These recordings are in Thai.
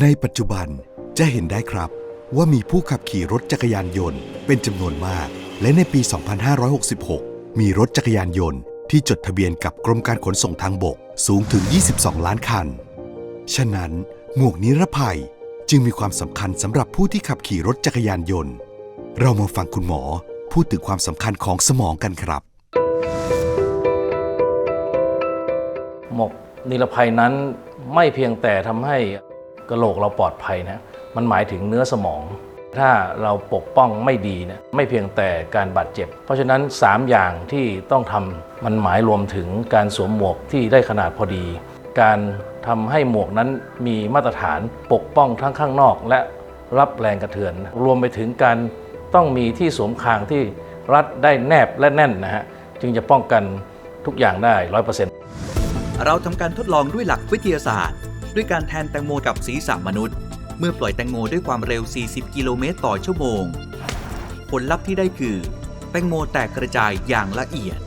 ในปัจจุบันจะเห็นได้ครับว่ามีผู้ขับขี่รถจักรยานยนต์เป็นจำนวนมาก และในปี 2566 มีรถจักรยานยนต์ที่จดทะเบียนกับกรมการขนส่งทางบกสูงถึง 22 ล้านคัน ฉะนั้น หมวกนิรภัยจึงมีความสำคัญสำหรับผู้ที่ขับขี่รถจักรยานยนต์ เรามาฟังคุณหมอพูดถึงความสำคัญของสมองกันครับ หมวกนิรภัยนั้นไม่เพียงแต่ทำให้ กระโหลกเราปลอดภัยนะมันหมายถึงเนื้อสมอง ถ้าเราปกป้องไม่ดีเนะไม่เพียงแต่การบาดเจ็บ เพราะฉะนั้น 3 อย่างที่ต้องทำมันหมายรวมถึงการสวมหมวกที่ได้ขนาดพอดี การทำให้หมวกนั้นมีมาตรฐานปกป้องทั้งข้างนอกและรับแรงกระเทือน รวมไปถึงการต้องมีที่สวมคางที่รัดได้แนบและแน่นนะฮะจึงจะป้องกันทุกอย่างได้ร้อยเปอร์เซ็นต์เราทำการทดลองด้วยหลักวิทยาศาสตร์ ด้วยการแทนแตงโมกับศีรษะมนุษย์ เมื่อปล่อยแตงโมด้วยความเร็ว 40 กิโลเมตรต่อชั่วโมง ผลลัพธ์ที่ได้คือ แตงโมแตกกระจายอย่างละเอียด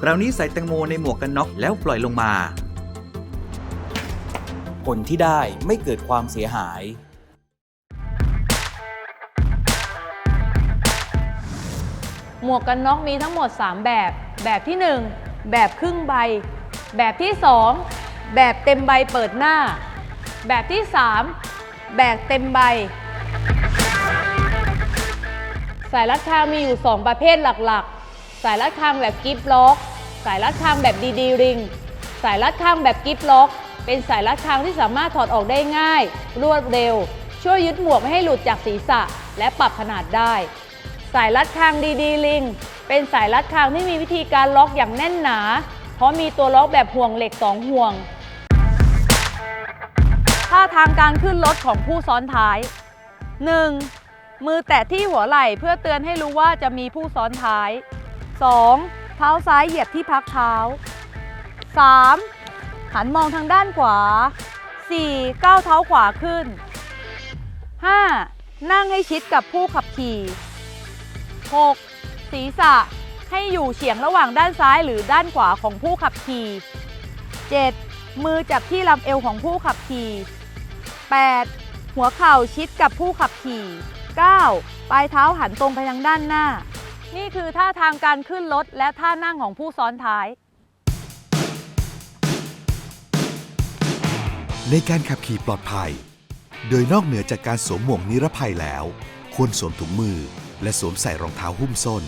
คราวนี้ใส่แตงโมในหมวกกันน็อกแล้วปล่อยลงมา ผลที่ได้ไม่เกิดความเสียหายหมวกกันน็อกมีทั้งหมด 3 แบบ แบบที่ 1 แบบครึ่งใบ แบบที่ 2 แบบเต็มใบเปิดหน้า แบบที่ 3 แบบเต็มใบ สายรัดคางมีอยู่ 2 ประเภทหลักๆ สายรัดคางแบบกิฟล็อก สายรัดคางแบบดีดีริง สายรัดคางแบบกิฟล็อก เป็นสายรัดคางที่สามารถถอดออกได้ง่าย รวดเร็ว ช่วยยึดหมวกไม่ให้หลุดจากศีรษะ และปรับขนาดได้ สายรัดคางดีดีลิง เป็นสายรัดคางที่มีวิธีการล็อกอย่างแน่นหนา เพราะมีตัวล็อกแบบห่วงเหล็กสองห่วง ท่าทางการขึ้นรถของผู้ซ้อนท้าย 1. มือแตะที่หัวไหล่เพื่อเตือนให้รู้ว่าจะมีผู้ซ้อนท้าย 2. เท้าซ้ายเหยียบที่พักเท้า 3. หันมองทางด้านขวา 4. ก้าวเท้าขวาขึ้น 5. นั่งให้ชิดกับผู้ขับขี่ 6. ศีรษะให้อยู่เฉียงระหว่างด้านซ้ายหรือด้านขวาของผู้ขับขี่ 7. มือจับที่ลำเอวของผู้ขับขี่ 8. หัวเข่าชิดกับผู้ขับขี่ 9. ปลายเท้าหันตรงไปทางด้านหน้า นี่คือท่าทางการขึ้นรถและท่านั่งของผู้ซ้อนท้าย ในการขับขี่ปลอดภัย โดยนอกเหนือจากการสวมหมวกนิรภัยแล้ว ควรสวมถุงมือ และสวมใส่รองเท้าหุ้มส้น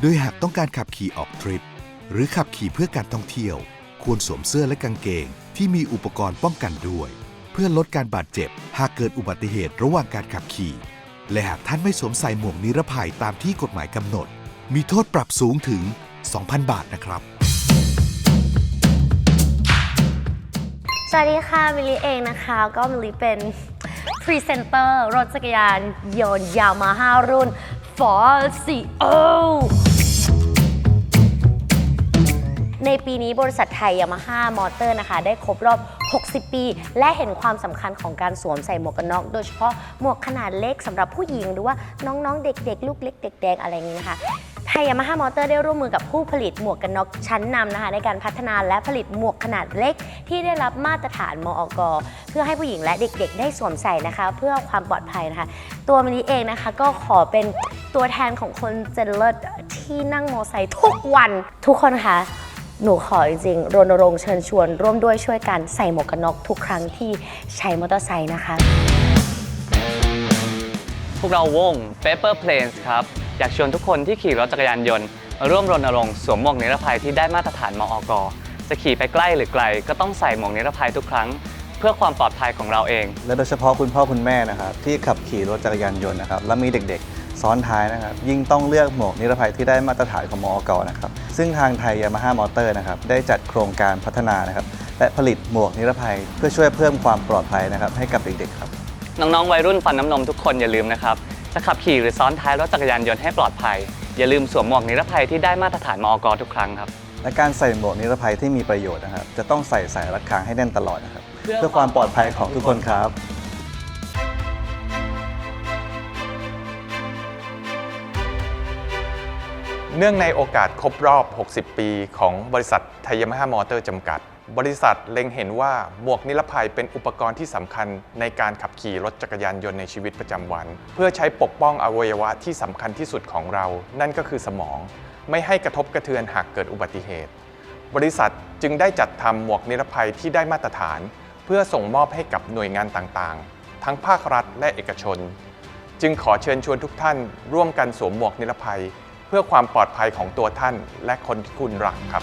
โดยหากต้องการขับขี่ออกทริป หรือขับขี่เพื่อการท่องเที่ยว ควรสวมเสื้อและกางเกงที่มีอุปกรณ์ป้องกันด้วย พื่อลดการบาดเจ็บ หากเกิดอุบัติเหตุระหว่างการขับขี่ และหากท่านไม่สวมใส่หมวกนิรภัยตามที่กฎหมายกำหนด มีโทษปรับสูงถึง 2,000 บาทนะครับ สวัสดีค่ะ มิลลีเองนะคะ ก็มิลลีเป็นพรีเซนเตอร์รถจักรยานยนต์ยามาฮ่ารุ่น 4CO นปีนี้บริษัทไทยยามาฮ่ามอเตอร์นะคะ ได้ครบรอบ 60 ปี และเห็นความสำคัญของการสวมใส่หมวกกันน็อก โดยเฉพาะหมวกขนาดเล็กสำหรับผู้หญิง หรือว่าน้องๆ เด็กๆ ลูกเล็กเด็กแดงอะไรอย่างนี้นะคะไทยยามาฮ่ามอเตอร์ได้ร่วมมือกับผู้ผลิตหมวกกันน็อกชั้นนำนะคะ ในการพัฒนาและผลิตหมวกขนาดเล็ก ที่ได้รับมาตรฐานมอกเพื่อให้ผู้หญิงและเด็กๆ ได้สวมใส่นะคะ เพื่อความปลอดภัยนะคะ ตัวมิลลิเองนะคะก็ขอเป็นตัวแทนของคนเจนเลิศที่นั่งมอไซค์ทุกวันทุกคนคะ หนูขอจริงๆรณรงค์เชิญชวน ร่วมด้วยช่วยกันใส่หมวกกันน็อกทุกครั้งที่ใช้มอเตอร์ไซค์นะคะ พวกเราวง Paper Planes ครับ อยากชวนทุกคนที่ขี่รถจักรยานยนต์มาร่วมรณรงค์สวมหมวกนิรภัยที่ได้มาตรฐานมอกจะขี่ไปใกล้หรือไกล ก็ต้องใส่หมวกนิรภัยทุกครั้ง เพื่อความปลอดภัยของเราเอง และโดยเฉพาะคุณพ่อคุณแม่นะครับที่ขับขี่รถจักรยานยนต์นะครับแล้วมีเด็กๆ ซ้อนท้ายนะครับยิ่งต้องเลือกหมวกนิรภัยที่ได้มาตรฐานของมอกนะครับ ซึ่งทางไทยยามาฮ่ามอเตอร์นะครับได้จัดโครงการพัฒนานะครับและผลิตหมวกนิรภัยเพื่อช่วยเพิ่มความปลอดภัยนะครับให้กับเด็กๆครับ น้องๆ วัยรุ่นฟันน้ำนมทุกคนอย่าลืมนะครับ จะขับขี่หรือซ้อนท้ายรถจักรยานยนต์ให้ปลอดภัย อย่าลืมสวมหมวกนิรภัยที่ได้มาตรฐานมอกทุกครั้งครับ และการใส่หมวกนิรภัยที่มีประโยชน์นะครับ จะต้องใส่สายรัดคางให้แน่นตลอดนะครับ เพื่อเพื่อความปลอดภัยของทุกคนครับ เนื่องในโอกาสครบรอบ 60 ปีของบริษัทไทยยามาฮ่ามอเตอร์จำกัด บริษัทเล็งเห็นว่าหมวกนิรภัยเป็นอุปกรณ์ที่สำคัญในการขับขี่รถจักรยานยนต์ในชีวิตประจำวัน เพื่อใช้ปกป้องอวัยวะที่สำคัญที่สุดของเรา นั่นก็คือสมอง ไม่ให้กระทบกระเทือนหากเกิดอุบัติเหตุ บริษัทจึงได้จัดทำหมวกนิรภัยที่ได้มาตรฐาน เพื่อส่งมอบให้กับหน่วยงานต่างๆ ทั้งภาครัฐและเอกชน จึงขอเชิญชวนทุกท่าน ร่วมกันสวมหมวกนิรภัย เพื่อความปลอดภัยของตัวท่านและคนที่คุณรักครับ